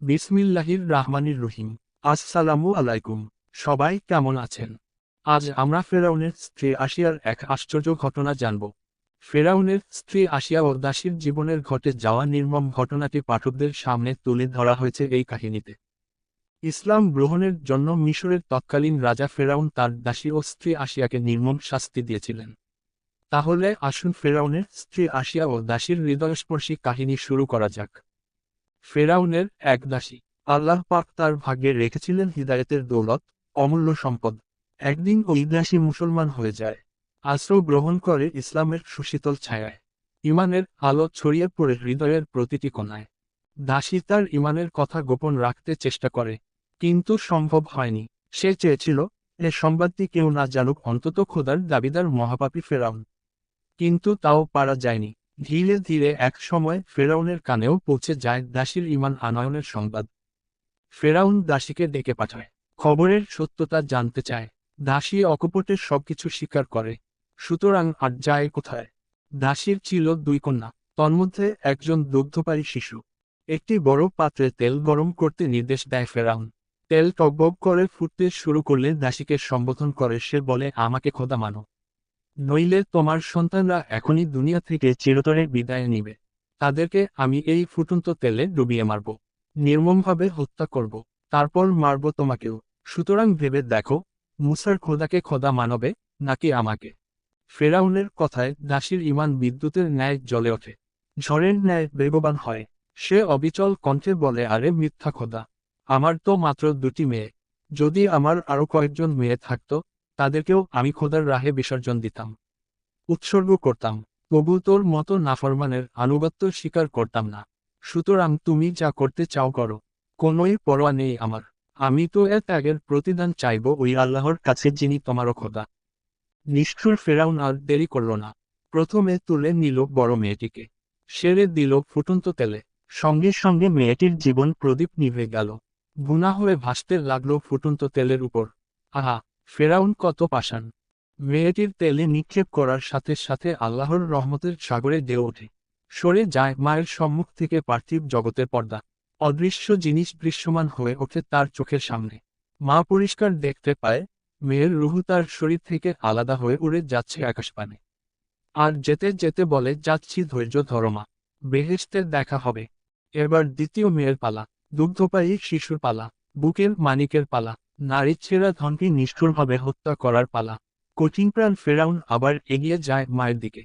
বিসমিল্লাহির রাহমানির রহিম। আসসালামু আলাইকুম। সবাই কেমন আছেন? আজ আমরা ফেরাউনের স্ত্রী আসিয়ার এক আশ্চর্য ঘটনা জানব। ফেরাউনের স্ত্রী আসিয়া ও দাসীর জীবনের ঘটে যাওয়া নির্মম ঘটনাটি পাঠকদের সামনে তুলে ধরা হয়েছে এই কাহিনীতে। ইসলাম গ্রহণের জন্য মিশরের তৎকালীন রাজা ফেরাউন তার দাসী ও স্ত্রী আসিয়াকে নির্মম শাস্তি দিয়েছিলেন। তাহলে আসুন ফেরাউনের স্ত্রী আসিয়া ও দাসীর হৃদয়স্পর্শী কাহিনী শুরু করা যাক। ফেরাউনের এক দাসী। আল্লাহ পাক তার ভাগ্যে রেখেছিলেন হিদায়তের দৌলত, অমূল্য সম্পদ। একদিন ওই দাসী মুসলমান হয়ে যায়। আশ্রয় গ্রহণ করে ইসলামের সুশীতল ছায়ায়। ইমানের আলো ছড়িয়ে পড়ে হৃদয়ের প্রতিটি কোণায়। দাসী তার ইমানের কথা গোপন রাখতে চেষ্টা করে, কিন্তু সম্ভব হয়নি। সে চেয়েছিল, এ সংবাদটি কেউ না জানুক, অন্তত খোদার দাবিদার মহাপাপী ফেরাউন। কিন্তু তাও পারা যায়নি। ধীরে ধীরে এক সময় ফেরাউনের কানেও পৌঁছে যায় দাসীর ইমান আনয়নের সংবাদ। ফেরাউন দাসীকে ডেকে পাঠায়। খবরের সত্যতা জানতে চায়। দাসী অকপটের সবকিছু স্বীকার করে। সুতরাং আর যায় কোথায়? দাসীর ছিল দুই কন্যা। তন্মধ্যে একজন দুগ্ধপারী শিশু। একটি বড় পাত্রে তেল গরম করতে নির্দেশ দেয় ফেরাউন। তেল টকবক করে ফুটতে শুরু করলে দাসীকে সম্বোধন করে। সে বলে, আমাকে খোদা মানো। নইলে তোমার সন্তানরা এখনই দুনিয়া থেকে চিরতরে বিদায় নিবে। তাদেরকে আমি এই ফুটন্ত তেলে ডুবিয়ে মারব। নির্মমভাবে হত্যা করব। তারপর মারব তোমাকেও। সুতরাং ভেবে দেখো, মুসার খোদাকে খোদা মানবে, নাকি আমাকে? ফেরাউনের কথায় দাসীর ইমান বিদ্যুতের ন্যায় জ্বলে ওঠে। ঝড়ের ন্যায় বেগবান হয়। সে অবিচল কণ্ঠে বলে, আরে মিথ্যা খোদা, আমার তো মাত্র দুটি মেয়ে। যদি আমার আরও কয়েকজন মেয়ে থাকতো তাদেরকেও আমি খোদার রাহে বিসর্জন দিতাম। উৎসর্গ করতাম। তবু তোর মতো নাফরমানের আনুগত্য স্বীকার করতাম না। সুতরাং তুমি যা করতে চাও করো। কোনোই পরোয়া নেই আমার। আমি তো এর ত্যাগের প্রতিদান চাইব ওই আল্লাহর কাছে যিনি তোমারও খোদা। নিষ্ঠুর ফেরাউন আর দেরি করল না। প্রথমে তুলে নিল বড় মেয়েটিকে। সেরে দিল ফুটন্ত তেলে। সঙ্গে সঙ্গে মেয়েটির জীবন প্রদীপ নিভে গেল। গুনা হয়ে ভাসতে লাগল ফুটন্ত তেলের উপর। আহা! ফেরাউন কত পাষাণ। মেয়েটির তেলে নিক্ষেপ করার সাথে সাথে আল্লাহর রহমতের সাগরে ডেয়ে ওঠে। সরে যায় মায়ের সম্মুখ থেকে পার্থিব জগতের পর্দা। অদৃশ্য জিনিস দৃশ্যমান হয়ে ওঠে তার চোখের সামনে। মা পরিষ্কার দেখতে পায়, মেয়ের রুহু তার শরীর থেকে আলাদা হয়ে উড়ে যাচ্ছে আকাশপানে। আর যেতে যেতে বলে, যাচ্ছি ধৈর্য ধরমা বেহেস্তের দেখা হবে। এবার দ্বিতীয় মেয়ের পালা, দুগ্ধপায়ী শিশুর পালা, বুকের মানিকের পালা নারী ছেঁড়া ধনকে নিষ্ঠুরভাবে হত্যা করার পালা। কঠিন প্রাণ ফেরাউন আবার এগিয়ে যায় মায়ের দিকে।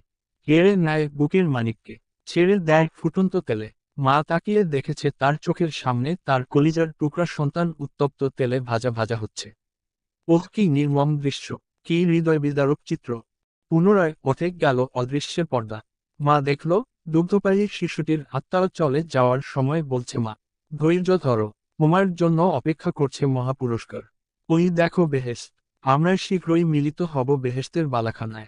কেড়ে নেয় বুকের মানিককে। ছেড়ে দেয় ফুটন্ত তেলে। মা তাকিয়ে দেখেছে তার চোখের সামনে তার কলিজার টুকরা সন্তান উত্তপ্ত তেলে ভাজা ভাজা হচ্ছে। ওহ, কি নির্মম দৃশ্য! কি হৃদয় বিদারক চিত্র! পুনরায় ওঠে গেল অদৃশ্যের পর্দা। মা দেখল, দুগ্ধপায়ী শিশুটির আত্মাও চলে যাওয়ার সময় বলছে মা, ধৈর্য ধরো। তোমার জন্য অপেক্ষা করছে মহাপুরস্কার। ওই দেখো বেহেস্ত আমরা শীঘ্রই মিলিত হব বেহেস্তের বালাখানায়।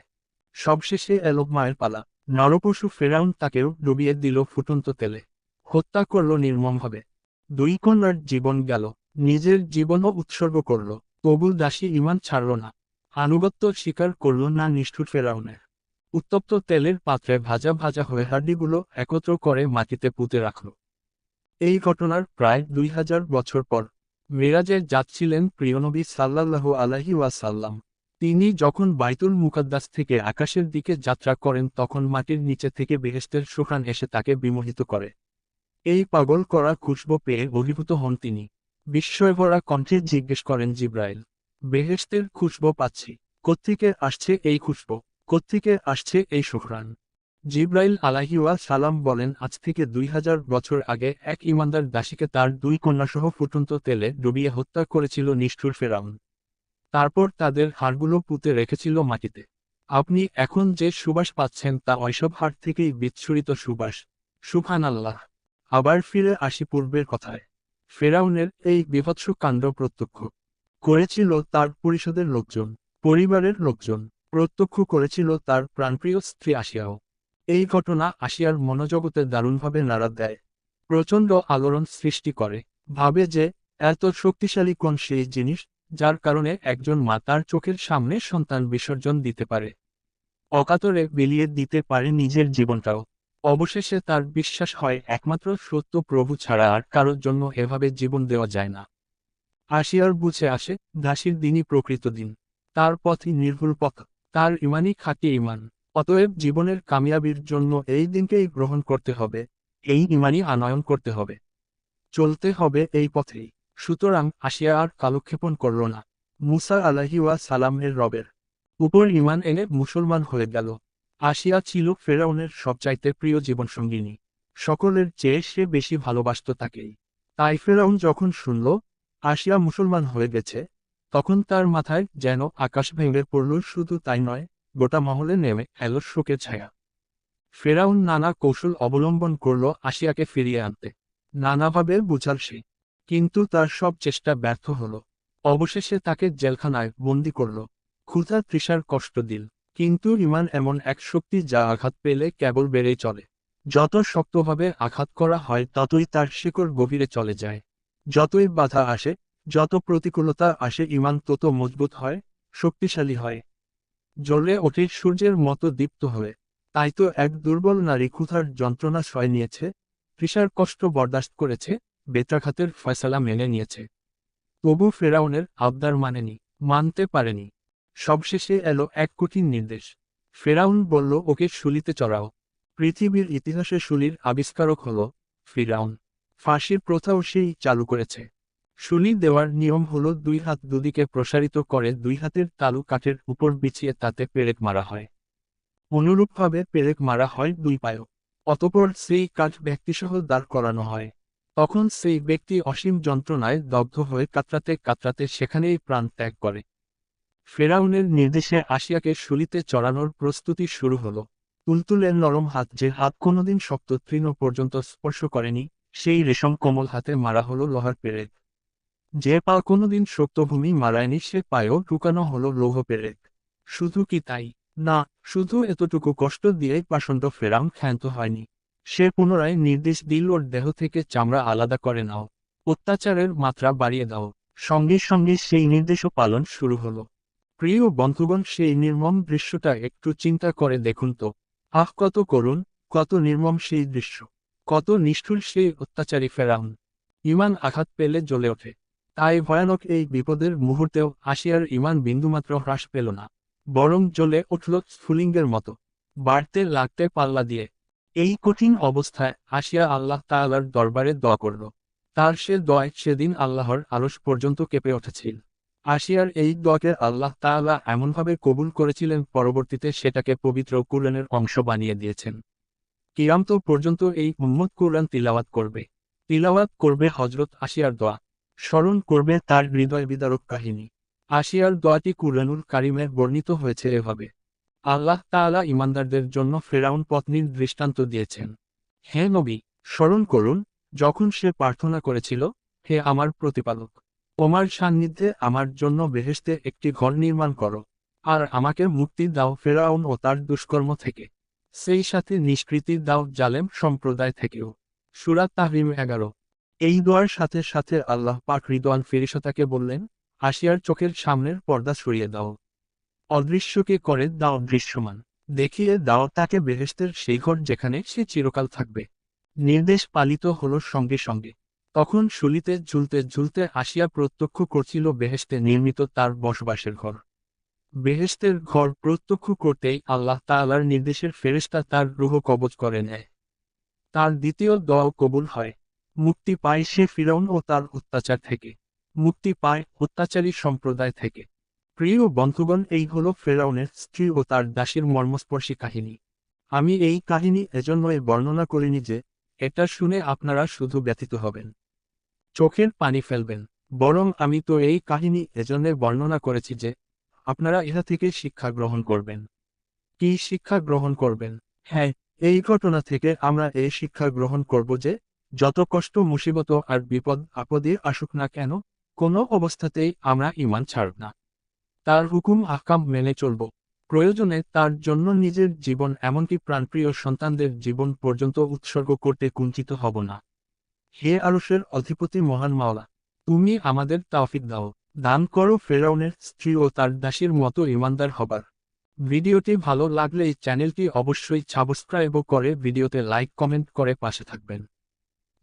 সবশেষে এলো মায়ের পালা। নরপশু ফেরাউন তাকেও ডুবিয়ে দিল ফুটন্ত তেলে। হত্যা করল নির্মমভাবে। দুই কন্যার জীবন গেল। নিজের জীবনও উৎসর্গ করল। তবু দাসী ইমান ছাড়ল না। আনুগত্য স্বীকার করল না নিষ্ঠুর ফেরাউনের। উত্তপ্ত তেলের পাত্রে ভাজা ভাজা হয়ে হাড্ডিগুলো একত্র করে মাটিতে পুঁতে রাখল। এই ঘটনার প্রায় দুই হাজার বছর পর। মিরাজে যাচ্ছিলেন প্রিয়নবী সাল্লাল্লাহু আলাহি ওয়াসাল্লাম। তিনি যখন বাইতুল মুকাদ্দাস থেকে আকাশের দিকে যাত্রা করেন, তখন মাটির নিচে থেকে বেহেস্তের সুখান এসে তাকে বিমোহিত করে। এই পাগল করা খুশবো পেয়ে অভিভূত হন তিনি। বিস্ময়ভরা কণ্ঠে জিজ্ঞেস করেন জিব্রাইল বেহেস্তের খুশবো পাচ্ছি। কোত্থেকে আসছে এই খুশবো? কোত্থেকে আসছে এই সুখরান জিব্রাইল আলাহিওয়া সালাম বলেন, আজ থেকে দুই হাজার বছর আগে এক ইমানদার দাসীকে তার দুই কন্যাসহ ফুটন্ত তেলে ডুবিয়ে হত্যা করেছিল নিষ্ঠুর ফেরাউন। তারপর তাদের হাড়গুলো পুঁতে রেখেছিল মাটিতে। আপনি এখন যে সুবাস পাচ্ছেন তা ঐসব হাড় থেকেই বিচ্ছুরিত সুবাস। সুফান আল্লাহ আবার ফিরে আসি পূর্বের কথায়। ফেরাউনের এই বিভৎস কাণ্ড প্রত্যক্ষ। করেছিল তার পরিষদের লোকজন, পরিবারের লোকজন, প্রত্যক্ষ করেছিল তার প্রাণপ্রিয় স্ত্রী আসিয়াও। এই ঘটনা আসিয়ার মনোজগতে দারুণভাবে নাড়া দেয়। প্রচণ্ড আলোড়ন সৃষ্টি করে। ভাবে যে, এত শক্তিশালী কোন সেই জিনিস যার কারণে একজন মা তার চোখের সামনে সন্তান বিসর্জন দিতে পারে। অকাতরে বিলিয়ে দিতে পারে নিজের জীবনটাও। অবশেষে তার বিশ্বাস হয়, একমাত্র সত্য প্রভু ছাড়া আর কারোর জন্য এভাবে জীবন দেওয়া যায় না। আসিয়ার বুঝে আসে, দাসীর দিনই প্রকৃত দিন। তার পথই নির্ভুল পথ, তার ইমানই খাঁটি ইমান। অতএব জীবনের কামিয়াবির জন্য এই দিনকেই গ্রহণ করতে হবে, এই ইমানই আনয়ন করতে হবে। চলতে হবে এই পথেই। সুতরাং আসিয়া আর কালক্ষেপণ করল না। মুসা আলাহি ওয়া সালামের রবের উপর ইমান এনে মুসলমান হয়ে গেল। আসিয়া ছিল ফেরাউনের সবচাইতে প্রিয় জীবনসঙ্গিনী। সকলের চেয়ে সে বেশি ভালোবাসত তাকেই। তাই ফেরাউন যখন শুনল, আসিয়া মুসলমান হয়ে গেছে, তখন তার মাথায় যেন আকাশ ভেঙে পড়ল, শুধু তাই নয় গোটা মহলে নেমে এলো শোকের ছায়া। ফেরাউন নানা কৌশল অবলম্বন করল আসিয়াকে ফিরিয়ে আনতে। নানাভাবে বুঝাল সে, কিন্তু তার সব চেষ্টা ব্যর্থ হল। অবশেষে তাকে জেলখানায় বন্দি করল। ক্ষুধা তৃষার কষ্ট দিল, কিন্তু ইমান এমন এক শক্তি যা আঘাত পেলে কেবল বেড়েই চলে। যত শক্তভাবে আঘাত করা হয়, ততই তার শিকড় গভীরে চলে যায়। যতই বাধা আসে, যত প্রতিকূলতা আসে, ইমান তত মজবুত হয়, শক্তিশালী হয়। জ্বলে ওঠে সূর্যের মতো দীপ্ত হয়ে তাই তো এক দুর্বল নারী ক্ষুধার যন্ত্রণা সয় নিয়েছে, তৃষার কষ্ট বরদাস্ত করেছে, বেত্রাঘাতের ফয়সালা মেনে নিয়েছে। তবু ফেরাউনের আবদার মানেনি, মানতে পারেনি। সবশেষে এলো এক কঠিন নির্দেশ। ফেরাউন বলল, ওকে শুলিতে চড়াও। পৃথিবীর ইতিহাসে শুলির আবিষ্কারক হল ফিরাউন। ফাঁসির প্রথাও সেই চালু করেছে। শুলি দেওয়ার নিয়ম হলো দুই হাত দুদিকে প্রসারিত করে দুই হাতের তালু কাঠের উপর বিছিয়ে তাতে পেরেক মারা হয়। অনুরূপভাবে পেরেক মারা হয় দুই পায়ও অতপর সেই কাঠ ব্যক্তিসহ দাঁড় করানো হয়। তখন সেই ব্যক্তি অসীম যন্ত্রণায় দগ্ধ হয়ে কাতরাতে কাতরাতে সেখানেই প্রাণ ত্যাগ করে। ফেরাউনের নির্দেশে আসিয়াকে শুলিতে চড়ানোর প্রস্তুতি শুরু হলো। তুলতুলের নরম হাত যে হাত কোনোদিন শক্ত তৃণ পর্যন্ত স্পর্শ করেনি, সেই রেশম কোমল হাতে মারা হলো লোহার পেরেক। যে পা কোনোদিন শক্তভূমি মারায়নি সে পায়েও ঢুকানো হলো লৌহ পেরেক। শুধু কি তাই? না, শুধু এতটুকু কষ্ট দিয়েই পাষণ্ড ফেরাউন ক্ষান্ত হয়নি। সে পুনরায় নির্দেশ দিল, ওর দেহ থেকে চামড়া আলাদা করে নাও। অত্যাচারের মাত্রা বাড়িয়ে দাও। সঙ্গে সঙ্গে সেই নির্দেশও পালন শুরু হলো। প্রিয় বন্ধুগণ, সেই নির্মম দৃশ্যটা একটু চিন্তা করে দেখুন তো। আহ, কত করুন কত নির্মম সেই দৃশ্য। কত নিষ্ঠুর সেই অত্যাচারী ফেরাউন। ইমান আঘাত পেলে জ্বলে ওঠে। তাই ভয়ানক এই বিপদের মুহূর্তেও আসিয়ার ইমান বিন্দুমাত্র হ্রাস পেল না। বরং জ্বলে উঠল স্ফুলিঙ্গের মতো। বাড়তে লাগতে পাল্লা দিয়ে। এই কঠিন অবস্থায় আসিয়া আল্লাহ তাআলার দরবারে দোয়া করল। তার সে দয় সেদিন আল্লাহর আলস পর্যন্ত কেঁপে উঠেছিল। আসিয়ার এই দোয়াকে আল্লাহ তাআলা এমনভাবে কবুল করেছিলেন, পরবর্তীতে সেটাকে পবিত্র কুরআনের অংশ বানিয়ে দিয়েছেন। কিয়ামত পর্যন্ত এই উম্মত কুরআন তিলাওয়াত করবে। তিলাওয়াত করবে হজরত আসিয়ার দোয়া। স্মরণ করবে তার হৃদয় বিদারক কাহিনী। আসিয়ার দোয়াটি কুরআনুল কারিমে বর্ণিত হয়েছে এভাবে। আল্লাহ তাআলা ইমানদারদের জন্য ফেরাউন পত্নীর দৃষ্টান্ত দিয়েছেন। হে নবী, স্মরণ করুন, যখন সে প্রার্থনা করেছিল, হে আমার প্রতিপালক, তোমার সান্নিধ্যে আমার জন্য বেহেস্তে একটি ঘর নির্মাণ করো, আর আমাকে মুক্তি দাও ফেরাউন ও তার দুষ্কর্ম থেকে। সেই সাথে নিষ্কৃতি দাও জালেম সম্প্রদায় থেকেও। সুরাত তাহরিম এগারো। এই দোয়ার সাথে সাথে আল্লাহ পাক রিদওয়ান ফেরিসতাকে বললেন আসিয়ার চোখের সামনের পর্দা সরিয়ে দাও। অদৃশ্যকে করে দাও দৃশ্যমান। দেখিয়ে দাও তাকে বেহেস্তের সেই ঘর যেখানে সে চিরকাল থাকবে। নির্দেশ পালিত হলো সঙ্গে সঙ্গে। তখন শুলিতে ঝুলতে ঝুলতে আসিয়া প্রত্যক্ষ করছিল বেহেস্তে নির্মিত তার বসবাসের ঘর। বেহেস্তের ঘর প্রত্যক্ষ করতেই আল্লাহ তাআলার নির্দেশের ফেরেশতা তার রুহ কবজ করে নেয়। তার দ্বিতীয় দোয়াও কবুল হয়। মুক্তি পায় সে ফিরাউন ও তার অত্যাচার থেকে। মুক্তি পায় অত্যাচারী সম্প্রদায় থেকে। প্রিয় বন্ধুগণ, এই হল ফেরাউনের স্ত্রী ও তার দাসীর মর্মস্পর্শী কাহিনী। আমি এই কাহিনী এজন্যই বর্ণনা করিনি যে, এটা শুনে আপনারা শুধু ব্যথিত হবেন। চোখের পানি ফেলবেন। বরং আমি তো এই কাহিনী এজন্য বর্ণনা করেছি যে, আপনারা ইহা থেকে শিক্ষা গ্রহণ করবেন। কি শিক্ষা গ্রহণ করবেন? হ্যাঁ এই ঘটনা থেকে আমরা এই শিক্ষা গ্রহণ করব যে যত কষ্ট, মুসিবত আর বিপদ আপদে আসুক না কেন, কোনো অবস্থাতেই আমরা ইমান ছাড়ব না। তার হুকুম, আহকাম মেনে চলব। প্রয়োজনে তার জন্য নিজের জীবন এমনকি প্রাণপ্রিয় সন্তানদের জীবন পর্যন্ত উৎসর্গ করতে কুঞ্চিত হব না। হে আরসের অধিপতি মহান মাওলা, তুমি আমাদের তাওফিক দাও। দান করো ফেরাউনের স্ত্রী ও তার দাসীর মতো ইমানদার হবার। ভিডিওটি ভালো লাগলে চ্যানেলটি অবশ্যই সাবস্ক্রাইব করে ভিডিওতে লাইক, কমেন্ট করে পাশে থাকবেন।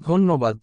ধন্যবাদ।